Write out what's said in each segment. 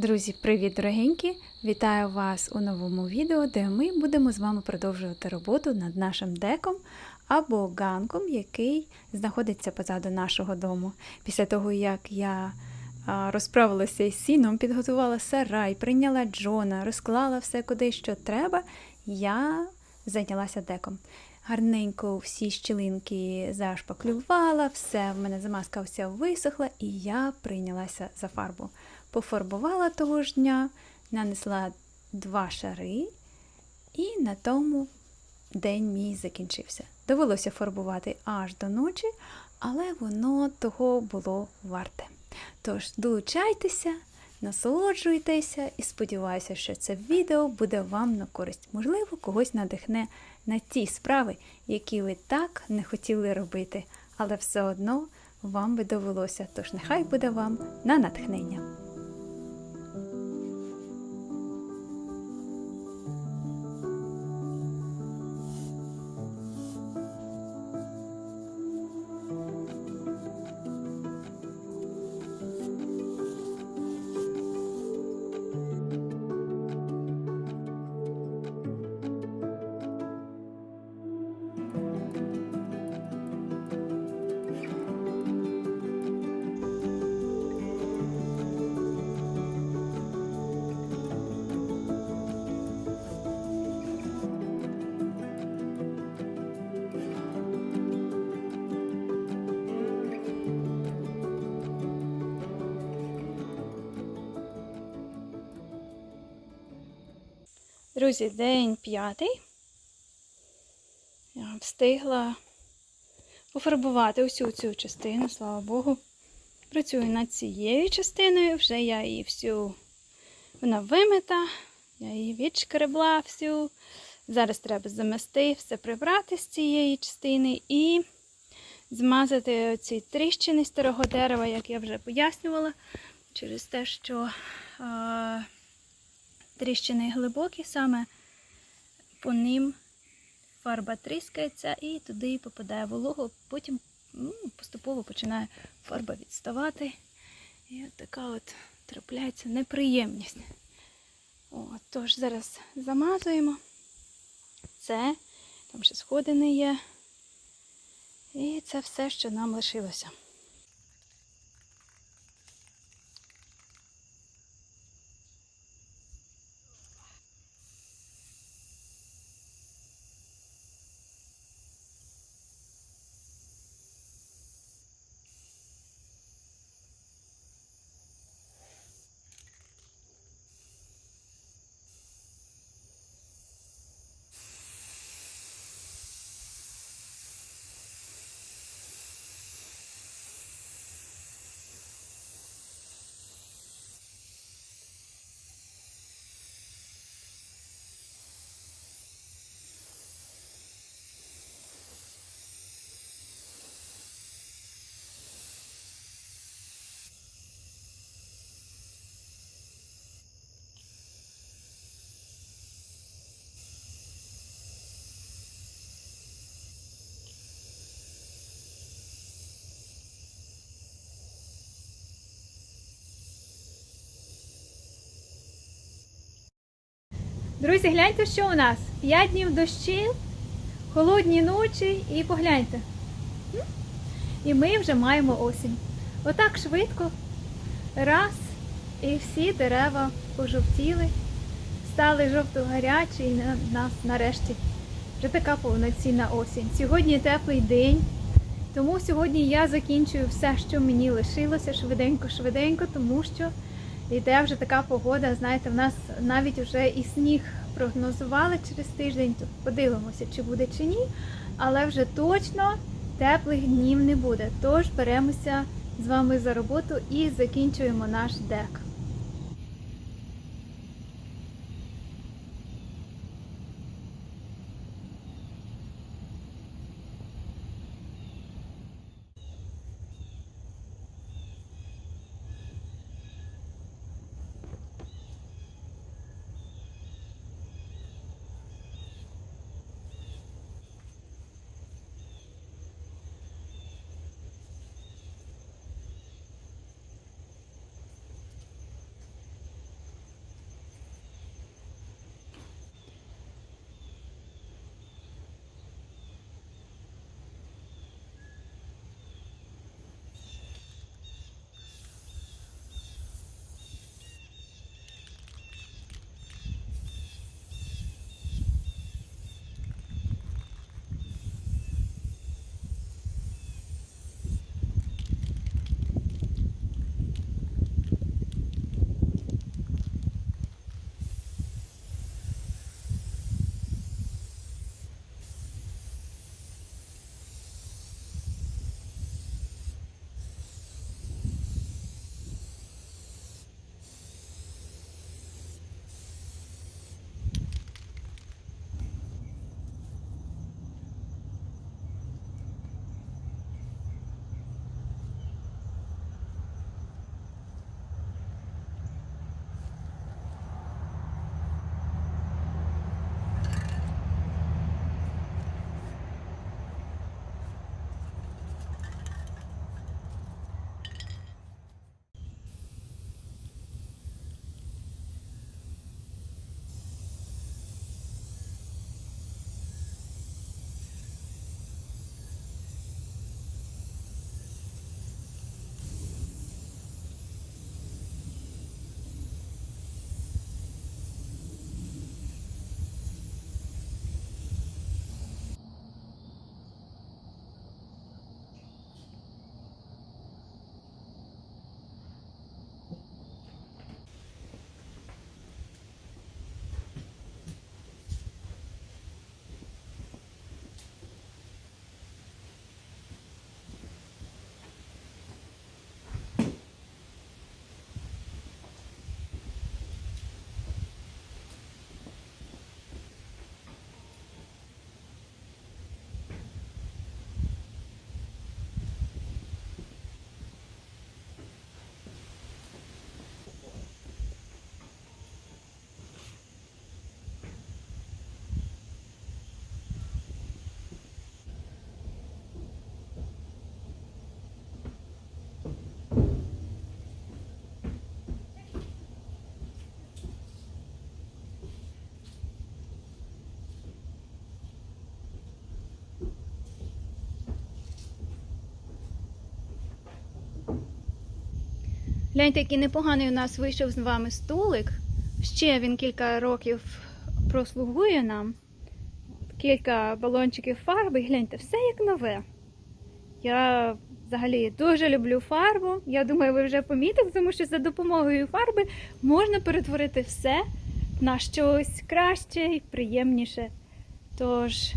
Друзі, привіт, дорогенькі! Вітаю вас у новому відео, де ми будемо з вами продовжувати роботу над нашим деком або ганком, який знаходиться позаду нашого дому. Після того, як я розправилася із сіном, підготувала сарай, прийняла Джона, розклала все куди що треба, я зайнялася деком. Гарненько всі щілинки зашпаклювала, все в мене замазка вся висохла, і я прийнялася за фарбу. Пофарбувала того ж дня, нанесла два шари, і на тому день мій закінчився. Довелося фарбувати аж до ночі, але воно того було варте. Тож долучайтеся, насолоджуйтеся і сподіваюся, що це відео буде вам на користь. Можливо, когось надихне на ті справи, які ви так не хотіли робити, але все одно вам би довелося. Тож нехай буде вам на натхнення. Друзі, день п'ятий. Я встигла пофарбувати усю цю частину, слава Богу. Працюю над цією частиною, вже я її всю вона вимита, я її відшкребла всю. Зараз треба замести, все прибрати з цієї частини і змазати ці тріщини старого дерева, як я вже пояснювала, через те, що. Е тріщини глибокі, саме по ним фарба тріскається і туди попадає волого, потім ну, поступово починає фарба відставати. І от така от трапляється неприємність. О, Тож зараз замазуємо це, там ще сходини є. І це все, що нам лишилося. Друзі, гляньте, що у нас? П'ять днів дощів, холодні ночі і погляньте. І ми вже маємо осінь. Отак швидко. Раз, і всі дерева пожовтіли, стали жовто-гарячі, і на нас нарешті вже така повноцінна осінь. Сьогодні теплий день, тому сьогодні я закінчую все, що мені лишилося швиденько-швиденько, тому що. Іде вже така погода, знаєте, в нас навіть вже і сніг прогнозували через тиждень. То подивимося, чи буде чи ні. Але вже точно теплих днів не буде. Тож беремося з вами за роботу і закінчуємо наш дек. Гляньте, який непоганий у нас вийшов з вами столик. Ще він кілька років прослугує нам. Кілька балончиків фарби. Гляньте, все як нове. Я взагалі дуже люблю фарбу. Я думаю, ви вже помітили, тому що за допомогою фарби можна перетворити все на щось краще і приємніше. Тож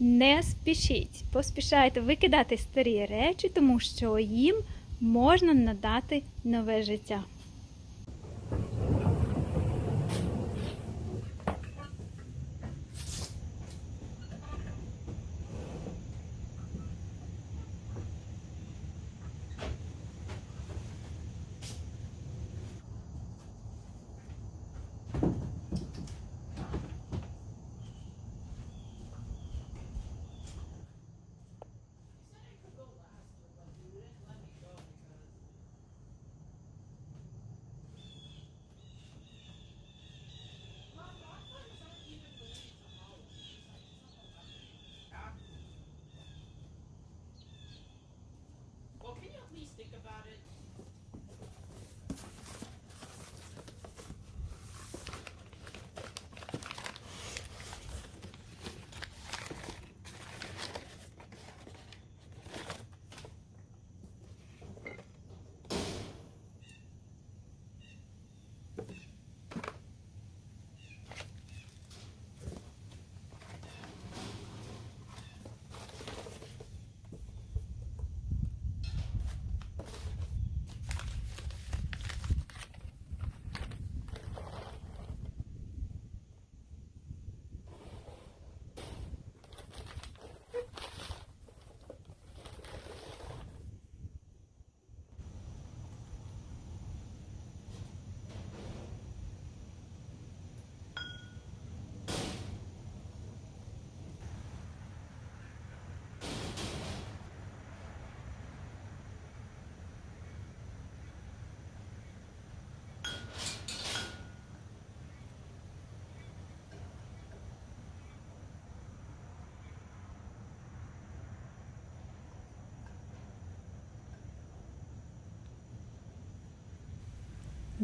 не спішіть, поспішайте викидати старі речі, тому що їм можна надати нове життя.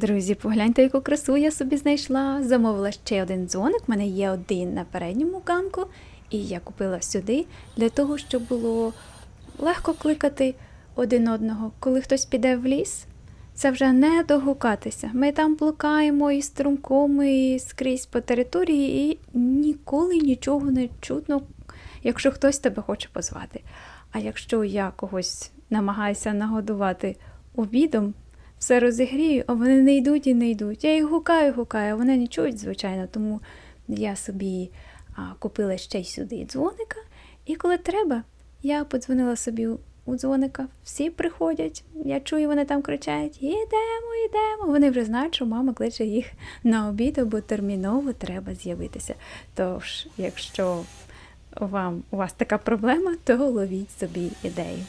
Друзі, погляньте, яку красу я собі знайшла. Замовила ще один дзвоник. У мене є один на передньому ганку, і я купила сюди для того, щоб було легко кликати один одного. Коли хтось піде в ліс, це вже не догукатися. Ми там блукаємо і струмком, і скрізь по території, і ніколи нічого не чутно, якщо хтось тебе хоче позвати. А якщо я когось намагаюся нагодувати обідом, все розігрію, а вони не йдуть і не йдуть. Я їх гукаю, гукаю, а вони не чують, звичайно, тому я собі купила ще й сюди дзвоника. І коли треба, я подзвонила собі у- дзвоника. Всі приходять, я чую, вони там кричать: Ідемо, йдемо. Вони вже знають, що мама кличе їх на обід, бо терміново треба з'явитися. Тож, якщо вам, у вас така проблема, то ловіть собі ідею.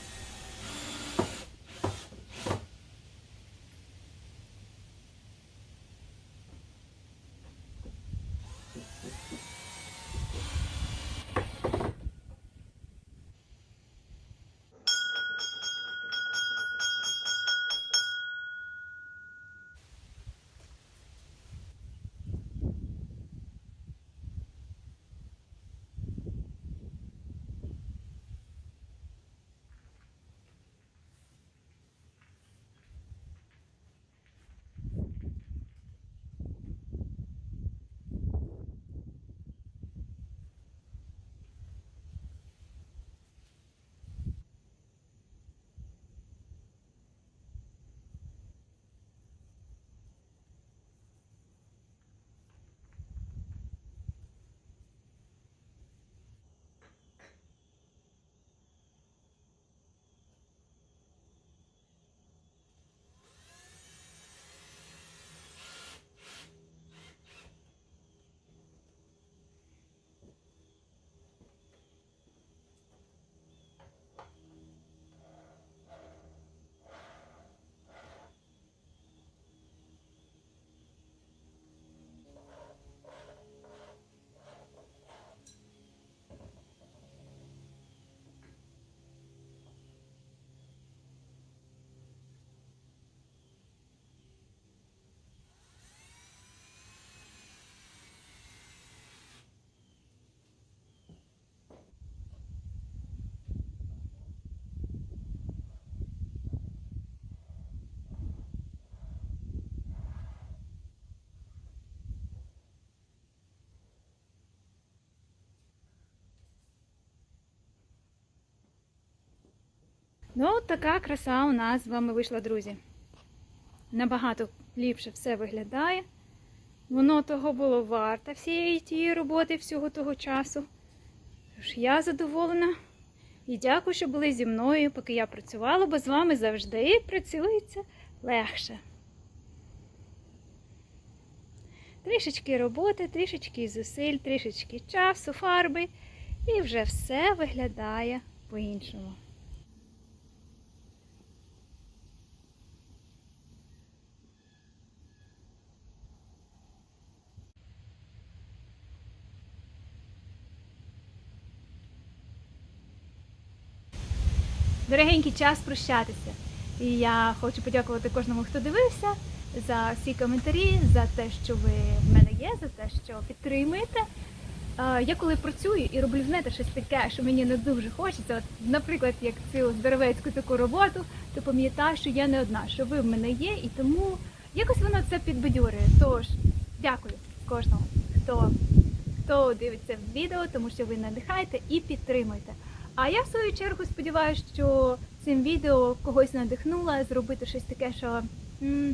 Ну, така краса у нас з вами вийшла, друзі. Набагато ліпше все виглядає. Воно того було варте всієї тієї роботи всього того часу. Тож я задоволена і дякую, що були зі мною, поки я працювала, бо з вами завжди працюється легше. Трішечки роботи, трішечки зусиль, трішечки часу, фарби, і вже все виглядає по-іншому. Дорогенький час прощатися. І я хочу подякувати кожному, хто дивився, за всі коментарі, за те, що ви в мене є, за те, що підтримуєте. Я коли працюю і роблю знаєте, щось таке, що мені не дуже хочеться, от, наприклад, як цю здоровецьку таку роботу, то пам'ятаю, що я не одна, що ви в мене є, і тому якось воно це підбадьорює. Тож, дякую кожному, хто, хто дивиться відео, тому що ви надихаєте і підтримуєте. А я в свою чергу сподіваюся, що цим відео когось надихнула зробити щось таке, що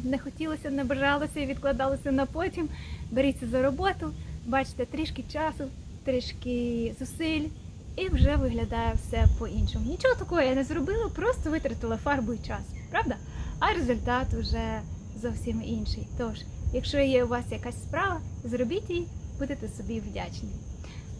не хотілося, не бажалося і відкладалося на потім. Беріться за роботу, бачите, трішки часу, трішки зусиль, і вже виглядає все по-іншому. Нічого такого я не зробила, просто витратила фарбу і час, правда? А результат вже зовсім інший. Тож, якщо є у вас якась справа, зробіть її, будете собі вдячні.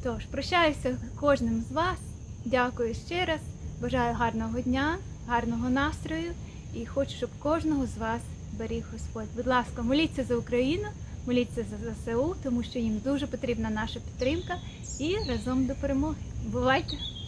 Тож, прощаюся кожним з вас. Дякую ще раз. Бажаю гарного дня, гарного настрою і хочу, щоб кожного з вас беріг Господь. Будь ласка, моліться за Україну, моліться за ЗСУ, тому що їм дуже потрібна наша підтримка і разом до перемоги. Бувайте!